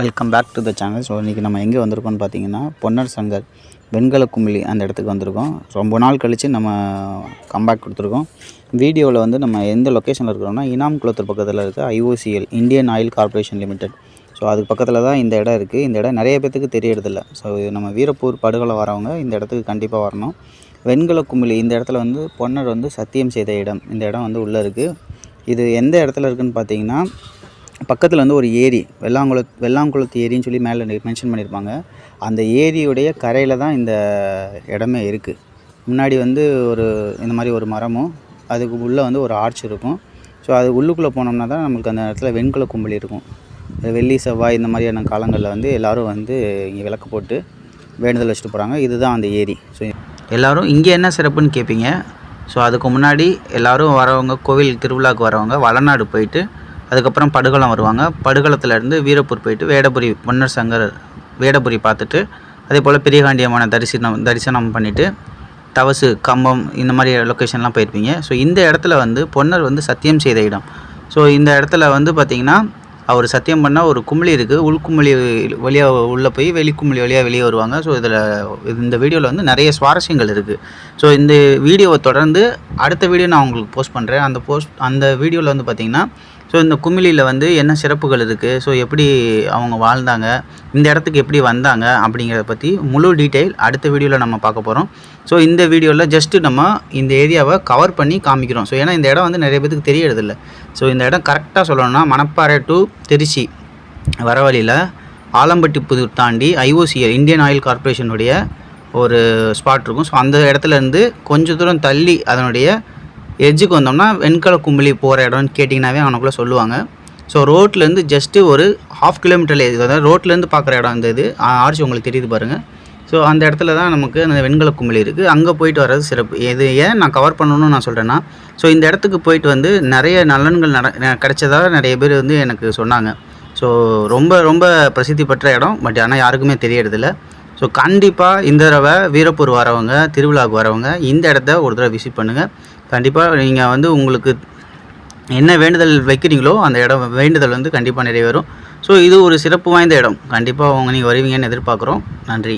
Welcome back to the channel so இன்றைக்கி நம்ம எங்கே வந்திருக்கோம்னு பார்த்தீங்கன்னா பொன்னர் சங்கர் வெண்கல குமிழி அந்த இடத்துக்கு வந்திருக்கோம். ரொம்ப நாள் கழித்து நம்ம கம்பேக் கொடுத்துருக்கோம். வீடியோவில் வந்து நம்ம எந்த லொக்கேஷனில் இருக்கிறோம்னா இனாம் குளத்தூர் பக்கத்தில் இருக்க IOCL Indian Oil Corporation Limited so அதுக்கு பக்கத்தில் தான் இந்த இடம் இருக்குது இந்த இடம் நிறைய பேத்துக்கு தெரியறதில்ல. ஸோ இது நம்ம வீரப்பூர் படுகொலை வரவங்க இந்த இடத்துக்கு கண்டிப்பாக வரணும். வெண்கல குமிழி இந்த இடத்துல வந்து பொன்னர் வந்து சத்தியம் செய்த இடம். இந்த இடம் வந்து உள்ளே இருக்குது இது எந்த இடத்துல இருக்குதுன்னு பார்த்தீங்கன்னா பக்கத்தில் வந்து ஒரு ஏரி வெள்ளாங்குள வெள்ளாங்குளத்து ஏரின்னு சொல்லி மேலே மென்ஷன் பண்ணியிருப்பாங்க அந்த ஏரியுடைய கரையில் தான் இந்த இடமே இருக்குது முன்னாடி வந்து ஒரு இந்த மாதிரி ஒரு மரமும் அதுக்கு உள்ளே வந்து ஒரு ஆர்ச் இருக்கும். ஸோ அது உள்ளுக்குள்ளே போனோம்னா தான் நம்மளுக்கு அந்த இடத்துல வெண்கல கும்பல் இருக்கும். வெள்ளி செவ்வாய் இந்த மாதிரியான காலங்களில் வந்து எல்லோரும் வந்து இங்கே விளக்கு போட்டு வேண்டுதல் வச்சுட்டு போகிறாங்க இதுதான் அந்த ஏரி. ஸோ எல்லோரும் இங்கே என்ன சிறப்புன்னு கேட்பீங்க ஸோ அதுக்கு முன்னாடி எல்லோரும் வரவங்க கோவில் திருவிழாவுக்கு வரவங்க வளநாடு போயிட்டு அதுக்கப்புறம் படுகளம் வருவாங்க. படுகளத்துலேருந்து வீரப்பூர் போயிட்டு வேடபுரி பொன்னர் சங்கர் வேடபுரி பார்த்துட்டு அதே போல் பெரியகாண்டியமான தரிசனம் தரிசனம் பண்ணிவிட்டு தவசு கம்பம் இந்த மாதிரி லொக்கேஷன்லாம் போயிருப்பீங்க. ஸோ இந்த இடத்துல வந்து பொன்னர் வந்து சத்தியம் செய்த இடம். ஸோ இந்த இடத்துல வந்து பார்த்திங்கன்னா அவர் சத்தியம் பண்ணால் ஒரு குமிழி இருக்குது உள்குமிழி வழியாக உள்ளே போய் வெளிக்குமிழி வழியாக வெளியே வருவாங்க. ஸோ இதில் இந்த வீடியோவில் வந்து நிறைய சுவாரஸ்யங்கள் இருக்குது ஸோ இந்த வீடியோவை தொடர்ந்து அடுத்த வீடியோ நான் உங்களுக்கு போஸ்ட் பண்ணுறேன் அந்த போஸ்ட் அந்த வீடியோவில் வந்து பார்த்திங்கன்னா ஸோ இந்த குமிழியில் வந்து என்ன சிறப்புகள் இருக்குது ஸோ எப்படி அவங்க வாழ்ந்தாங்க? இந்த இடத்துக்கு எப்படி வந்தாங்க? அப்படிங்கிறத பற்றி முழு டீட்டெயில் அடுத்த வீடியோவில் நம்ம பார்க்க போகிறோம் ஸோ இந்த வீடியோவில் ஜஸ்ட்டு நம்ம இந்த ஏரியாவை கவர் பண்ணி காமிக்கிறோம். ஸோ ஏன்னா இந்த இடம் வந்து நிறைய பேருக்கு தெரியறதில்ல. ஸோ இந்த இடம் கரெக்டாக சொல்லணும்னா மணப்பாறை டு திருச்சி வர வழியில் ஆலம்பட்டி புதூர் தாண்டி ஐஓசிஎல் இந்தியன் ஆயில் கார்பரேஷனுடைய ஒரு ஸ்பாட் இருக்கும். ஸோ அந்த இடத்துலேருந்து கொஞ்சம் தூரம் தள்ளி அதனுடைய எஜ்ஜுக்கு வந்தோம்னா வெண்கல கும்பலி போகிற இடம்னு கேட்டிங்கனாவே அவனுக்குள்ளே சொல்லுவாங்க. ஸோ ரோட்லேருந்து ஜஸ்ட்டு ஒரு ஹாஃப் கிலோமீட்டரில் அதாவது ரோட்லேருந்து பார்க்குற இடம் அந்த இது. ஆர்ச்சி உங்களுக்கு தெரியுது பாருங்கள் ஸோ அந்த இடத்துல தான் நமக்கு அந்த வெண்கல கும்பலி இருக்குது அங்கே போயிட்டு வர்றது சிறப்பு. இது ஏன் நான் கவர் பண்ணணும்னு நான் சொல்கிறேன்னா ஸோ இந்த இடத்துக்கு போயிட்டு வந்து நிறைய நலன்கள் நட கிடைச்சதாக நிறைய பேர் வந்து எனக்கு சொன்னாங்க. ஸோ ரொம்ப ரொம்ப பிரசித்தி பெற்ற இடம். பட் ஆனால் யாருக்குமே தெரியறதில்ல. ஸோ கண்டிப்பாக இந்த தடவை வீரப்பூர் வரவங்க திருவிழாவுக்கு வரவங்க இந்த இடத்த ஒரு தடவை விசிட் பண்ணுங்கள் கண்டிப்பாக நீங்கள் வந்து உங்களுக்கு என்ன வேண்டுதல் வைக்கிறீங்களோ அந்த இடம் வேண்டுதல் வந்து கண்டிப்பாக நிறைவேறும். ஸோ இது ஒரு சிறப்பு வாய்ந்த இடம். கண்டிப்பாக அவங்க நீங்கள் வருவீங்கன்னு எதிர்பார்க்குறோம். நன்றி.